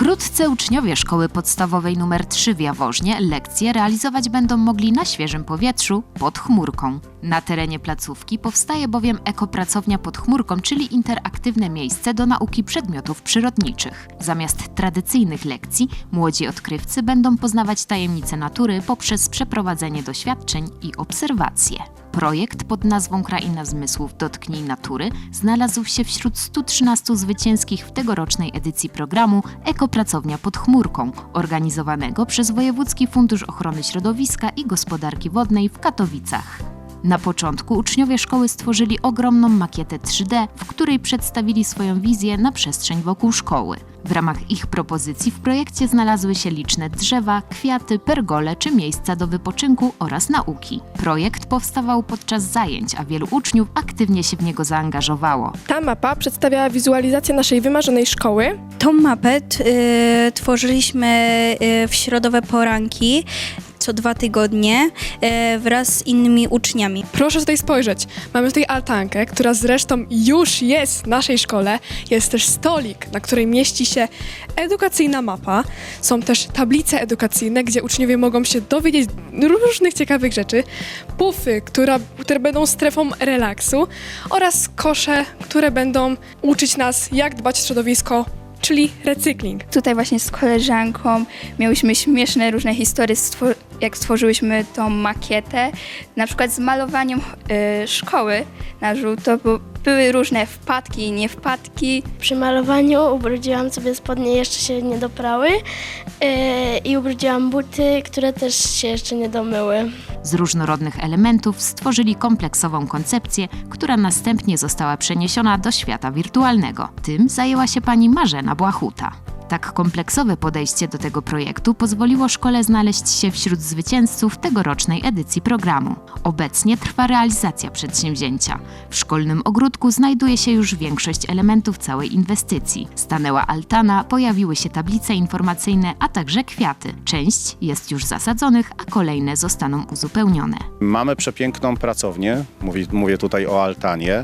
Wkrótce uczniowie szkoły podstawowej nr 3 w Jaworznie lekcje realizować będą mogli na świeżym powietrzu pod chmurką. Na terenie placówki powstaje bowiem ekopracownia pod chmurką, czyli interaktywne miejsce do nauki przedmiotów przyrodniczych. Zamiast tradycyjnych lekcji, młodzi odkrywcy będą poznawać tajemnice natury poprzez przeprowadzenie doświadczeń i obserwacje. Projekt pod nazwą Kraina Zmysłów Dotknij Natury znalazł się wśród 113 zwycięskich w tegorocznej edycji programu Ekopracownia pod chmurką, organizowanego przez Wojewódzki Fundusz Ochrony Środowiska i Gospodarki Wodnej w Katowicach. Na początku uczniowie szkoły stworzyli ogromną makietę 3D, w której przedstawili swoją wizję na przestrzeń wokół szkoły. W ramach ich propozycji w projekcie znalazły się liczne drzewa, kwiaty, pergole czy miejsca do wypoczynku oraz nauki. Projekt powstawał podczas zajęć, a wielu uczniów aktywnie się w niego zaangażowało. Ta mapa przedstawiała wizualizację naszej wymarzonej szkoły. Tą mapę t- y, tworzyliśmy y, w środowe poranki co dwa tygodnie y, wraz z innymi uczniami. Proszę tutaj spojrzeć. Mamy tutaj altankę, która zresztą już jest w naszej szkole. Jest też stolik, na której mieści się edukacyjna mapa. Są też tablice edukacyjne, gdzie uczniowie mogą się dowiedzieć różnych ciekawych rzeczy. Pufy, która, które będą strefą relaksu oraz kosze, które będą uczyć nas, jak dbać o środowisko, czyli recykling. Tutaj właśnie z koleżanką miałyśmy śmieszne różne historie, stwo- jak stworzyłyśmy tą makietę, na przykład z malowaniem y, szkoły na żółto, bo były różne wpadki i niewpadki. Przy malowaniu ubrudziłam sobie spodnie, jeszcze się nie doprały yy, i ubrudziłam buty, które też się jeszcze nie domyły. Z różnorodnych elementów stworzyli kompleksową koncepcję, która następnie została przeniesiona do świata wirtualnego. Tym zajęła się pani Marzena Błachuta. Tak kompleksowe podejście do tego projektu pozwoliło szkole znaleźć się wśród zwycięzców tegorocznej edycji programu. Obecnie trwa realizacja przedsięwzięcia. W szkolnym ogródku znajduje się już większość elementów całej inwestycji. Stanęła altana, pojawiły się tablice informacyjne, a także kwiaty. Część jest już zasadzonych, a kolejne zostaną uzupełnione. Mamy przepiękną pracownię, mówię, mówię tutaj o altanie,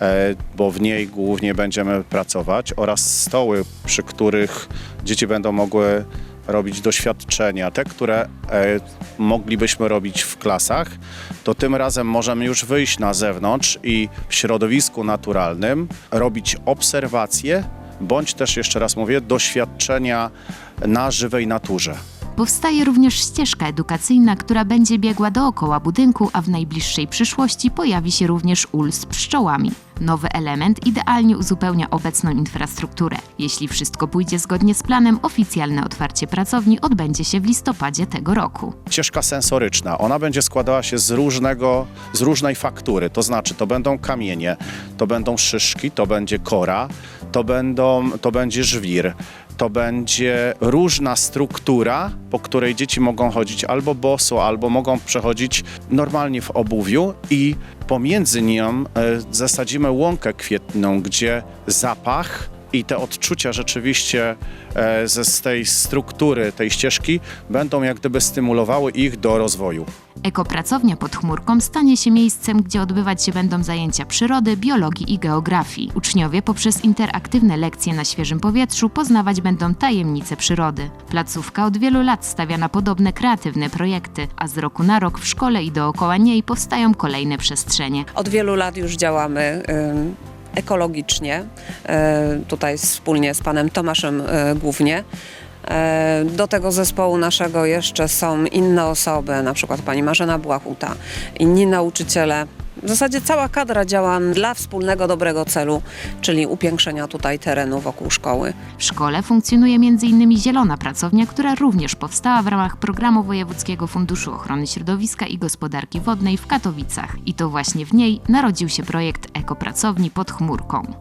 e, bo w niej głównie będziemy pracować oraz stoły, przy których dzieci będą mogły robić doświadczenia, te, które e, moglibyśmy robić w klasach, to tym razem możemy już wyjść na zewnątrz i w środowisku naturalnym robić obserwacje, bądź też jeszcze raz mówię, doświadczenia na żywej naturze. Powstaje również ścieżka edukacyjna, która będzie biegła dookoła budynku, a w najbliższej przyszłości pojawi się również ul z pszczołami. Nowy element idealnie uzupełnia obecną infrastrukturę. Jeśli wszystko pójdzie zgodnie z planem, oficjalne otwarcie pracowni odbędzie się w listopadzie tego roku. ścieżka sensoryczna. Ona będzie składała się z różnego, z różnej faktury, to znaczy to będą kamienie, to będą szyszki, to będzie kora, to, będą, to będzie żwir, to będzie różna struktura, po której dzieci mogą chodzić albo boso, albo mogą przechodzić normalnie w obuwiu i pomiędzy nią e, zasadzimy łąkę kwietną, gdzie zapach i te odczucia rzeczywiście e, ze, z tej struktury, tej ścieżki będą jak gdyby stymulowały ich do rozwoju. Ekopracownia pod chmurką stanie się miejscem, gdzie odbywać się będą zajęcia przyrody, biologii i geografii. Uczniowie poprzez interaktywne lekcje na świeżym powietrzu poznawać będą tajemnice przyrody. Placówka od wielu lat stawia na podobne kreatywne projekty, a z roku na rok w szkole i dookoła niej powstają kolejne przestrzenie. Od wielu lat już działamy ym, ekologicznie, y, tutaj wspólnie z panem Tomaszem y, głównie. E, Do tego zespołu naszego jeszcze są inne osoby, na przykład pani Marzena Błachuta, inni nauczyciele. W zasadzie cała kadra działa dla wspólnego dobrego celu, czyli upiększenia tutaj terenu wokół szkoły. W szkole funkcjonuje m.in. Zielona Pracownia, która również powstała w ramach programu Wojewódzkiego Funduszu Ochrony Środowiska i Gospodarki Wodnej w Katowicach. I to właśnie w niej narodził się projekt Ekopracowni pod chmurką.